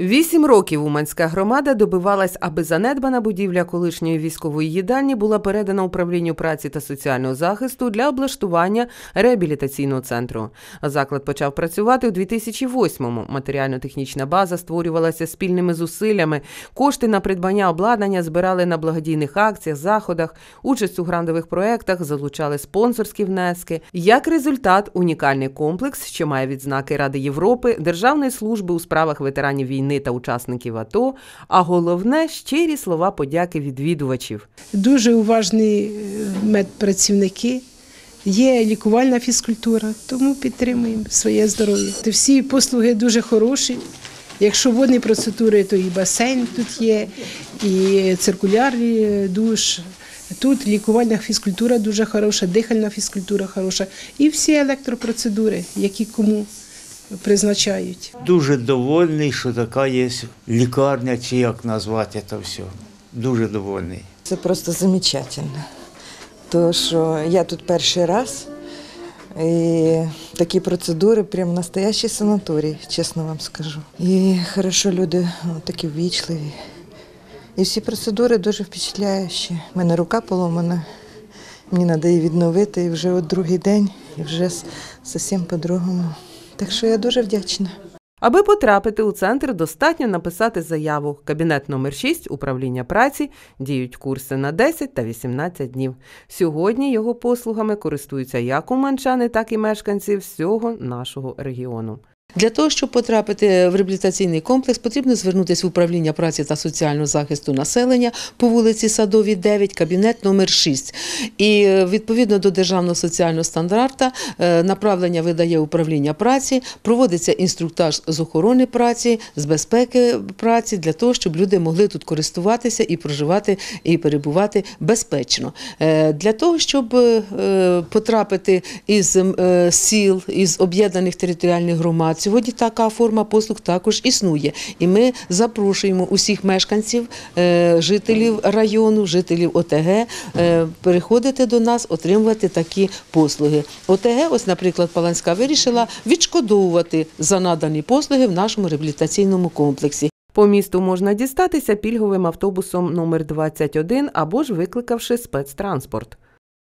Вісім років Уманська громада добивалась, аби занедбана будівля колишньої військової їдальні була передана управлінню праці та соціального захисту для облаштування реабілітаційного центру. Заклад почав працювати у 2008-му. Матеріально-технічна база створювалася спільними зусиллями. Кошти на придбання обладнання збирали на благодійних акціях, заходах, участь у грандових проєктах, залучали спонсорські внески. Як результат, унікальний комплекс, що має відзнаки Ради Європи, Державної служби у справах ветеранів війни та учасників АТО, а головне щирі слова подяки відвідувачів. Дуже уважні е, медпрацівники. Є лікувальна фізкультура, тому підтримуємо своє здоров'я. Всі послуги дуже хороші. Якщо водні процедури, то і басейн тут є, і циркулярний душ. Тут лікувальна фізкультура дуже хороша, дихальна фізкультура хороша. І всі електропроцедури, які кому призначають. Дуже довольний, що така є лікарня, чи як назвати це все. Дуже довольний. Це просто замечательно. То, що я тут перший раз, і такі процедури, прям настоящий санаторій, чесно вам скажу. І хорошо люди такі ввічливі. І всі процедури дуже впечатляючі. У мене рука поломана, мені треба її відновити, і вже от другий день, і вже зовсім по-другому. Так що я дуже вдячна. Аби потрапити у центр, достатньо написати заяву. Кабінет номер 6 управління праці діють курси на 10 та 18 днів. Сьогодні його послугами користуються як уманчани, так і мешканці всього нашого регіону. Для того, щоб потрапити в реабілітаційний комплекс, потрібно звернутися в управління праці та соціального захисту населення по вулиці Садовій, 9, кабінет номер 6. І е, відповідно до державного соціального стандарта е, направлення видає управління праці, проводиться інструктаж з охорони праці, з безпеки праці для того, щоб люди могли тут користуватися і проживати і перебувати безпечно. Е, Для того, щоб потрапити із сіл, із об'єднаних територіальних громад, сьогодні така форма послуг також існує. І ми запрошуємо усіх мешканців, е, жителів району, жителів ОТГ е, переходити до нас, отримувати такі послуги. ОТГ, ось, наприклад, Паланська вирішила відшкодовувати за надані послуги в нашому реабілітаційному комплексі. По місту можна дістатися пільговим автобусом номер 21 або ж викликавши спецтранспорт.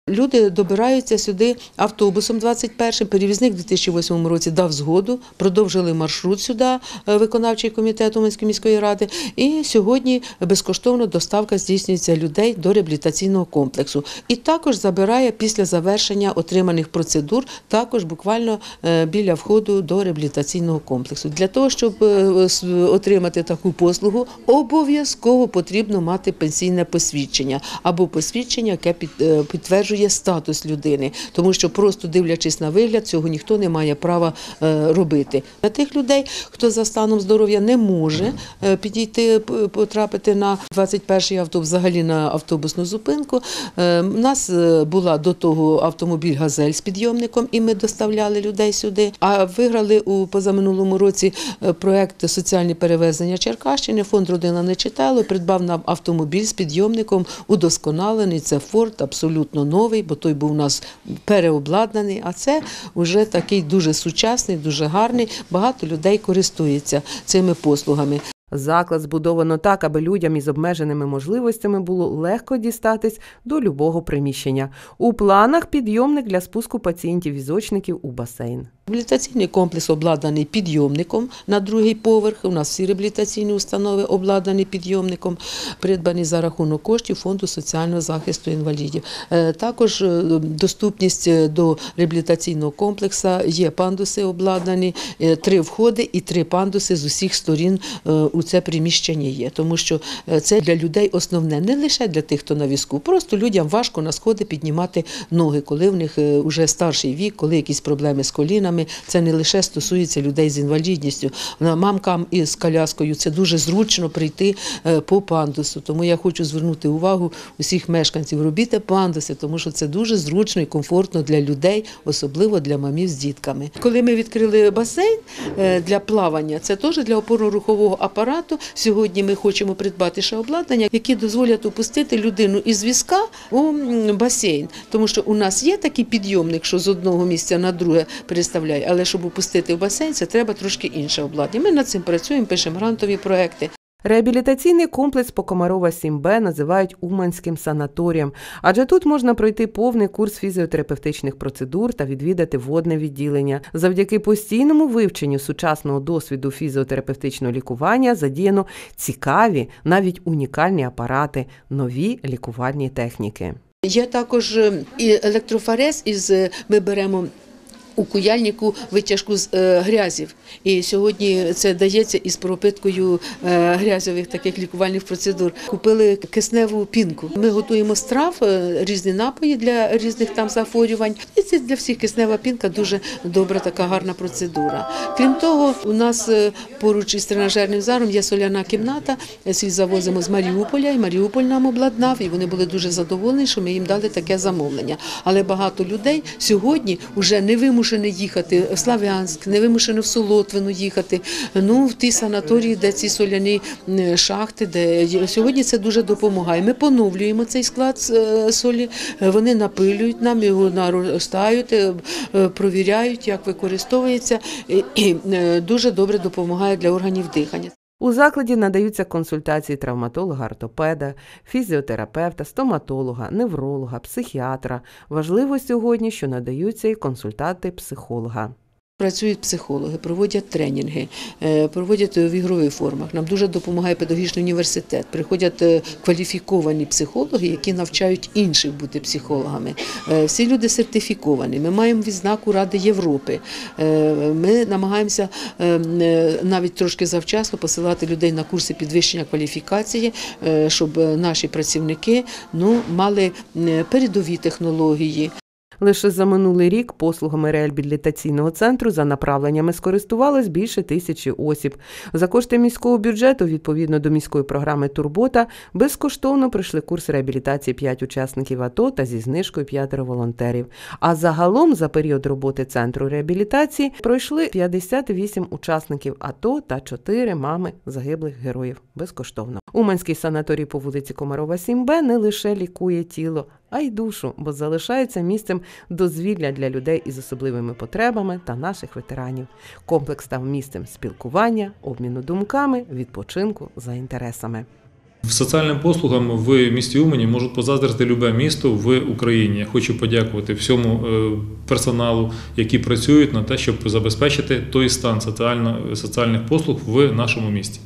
Люди добираються сюди автобусом 21 Перевізник у 2008 році дав згоду, продовжили маршрут сюди, е, виконавчий комітет Уманської міської ради. І сьогодні безкоштовно доставка здійснюється людей до реабілітаційного комплексу. І також забирає після завершення отриманих процедур, також буквально е, біля входу до реабілітаційного комплексу. Для того, щоб е, отримати таку послугу, обов'язково потрібно мати пенсійне посвідчення або посвідчення, яке під- е, підтверджує статус людини, тому що просто дивлячись на вигляд, цього ніхто не має права е, робити. Для тих людей, хто за станом здоров'я не може е, підійти, потрапити на 21-й автобус, взагалі на автобусну зупинку. е, У нас е, була до того автомобіль Газель з підйомником, і ми доставляли людей сюди. А виграли у позаминулому році е, проект соціальні перевезення Черкащини. Фонд родина не читало, придбав нам автомобіль з підйомником, удосконалений. Це Форд, абсолютно новий, бо той був у нас переобладнаний. А це вже такий дуже сучасний, дуже гарний. Багато людей користується цими послугами. Заклад збудовано так, аби людям із обмеженими можливостями було легко дістатись до любого приміщення. У планах підйомник для спуску пацієнтів-візочників у басейн. Реабілітаційний комплекс обладнаний підйомником на другий поверх. У нас всі реабілітаційні установи обладнані підйомником, придбані за рахунок коштів Фонду соціального захисту інвалідів. Е, Також е, доступність е, до реабілітаційного комплексу є пандуси обладнані, три входи і три пандуси з усіх сторін у це приміщення є. Тому що це для людей основне, не лише для тих, хто на візку, просто людям важко на сходи піднімати ноги, коли в них вже старший вік, коли якісь проблеми з колінами. Це не лише стосується людей з інвалідністю. Мамкам із коляскою це дуже зручно прийти е, по пандусу. Тому я хочу звернути увагу усіх мешканців. Робіть пандуси, тому що це дуже зручно і комфортно для людей, особливо для мамів з дітками. Коли ми відкрили басейн е, для плавання, це теж для опорно-рухового апарату. Сьогодні ми хочемо придбати ще обладнання, які дозволять опустити людину із візка у басейн. Тому що у нас є такий підйомник, що з одного місця на друге переставляє доставляє. Але щоб опустити в басейн, це треба трошки інше обладнання. Ми над цим працюємо, пишемо грантові проекти. Реабілітаційний комплекс Покомарова 7Б називають Уманським санаторієм, адже тут можна пройти повний курс фізіотерапевтичних процедур та відвідати водне відділення. Завдяки постійному вивченню сучасного досвіду фізіотерапевтичного лікування задіяно цікаві, навіть унікальні апарати, нові лікувальні техніки. Є також е, і електрофорез із е, ми беремо. У куяльнику витяжку з е, грязів, і сьогодні це дається із пропиткою е, грязьових таких лікувальних процедур. Купили кисневу пінку. Ми готуємо страв, е, різні напої для різних там захворювань. І це для всіх киснева пінка дуже добра, така гарна процедура. Крім того, у нас поруч із тренажерним залом є соляна кімната. Свій завозимо з Маріуполя, і Маріуполь нам обладнав, і вони були дуже задоволені, що ми їм дали таке замовлення. Але багато людей сьогодні вже не вимушені їхати в Славянськ, не вимушені в Солотвину їхати. Ну в ті санаторії, де ці соляні шахти, де сьогодні це дуже допомагає. Ми поновлюємо цей склад е, солі. Вони напилюють нам його наростають, е, е, провіряють, як використовується, і, дуже добре допомагає для органів дихання. У закладі надаються консультації травматолога, ортопеда, фізіотерапевта, стоматолога, невролога, психіатра. Важливо сьогодні, що надаються і консультати психолога. Працюють психологи, проводять тренінги, е, проводять в ігрових формах. Нам дуже допомагає педагогічний університет. Приходять е, кваліфіковані психологи, які навчають інших бути психологами. Е, Всі люди сертифіковані. Ми маємо відзнаку Ради Європи. Е, Ми намагаємося е, е, навіть трошки завчасно посилати людей на курси підвищення кваліфікації, е, щоб е, наші працівники ну, мали е, передові технології. Лише за минулий рік послугами реабілітаційного центру за направленнями скористувалось більше тисячі осіб. За кошти міського бюджету, відповідно до міської програми Турбота, безкоштовно пройшли курс реабілітації 5 учасників АТО та зі знижкою п'ятеро волонтерів. А загалом за період роботи центру реабілітації пройшли 58 учасників АТО та 4 мами загиблих героїв безкоштовно. Уманський санаторій по вулиці Комарова 7Б не лише лікує тіло, а й душу, бо залишається місцем дозвілля для людей із особливими потребами та наших ветеранів. Комплекс став місцем спілкування, обміну думками, відпочинку за інтересами. Соціальним послугам в місті Умані можуть позаздрити любе місто в Україні. Я хочу подякувати всьому е, персоналу, які працюють на те, щоб забезпечити той стан соціальних послуг в нашому місті.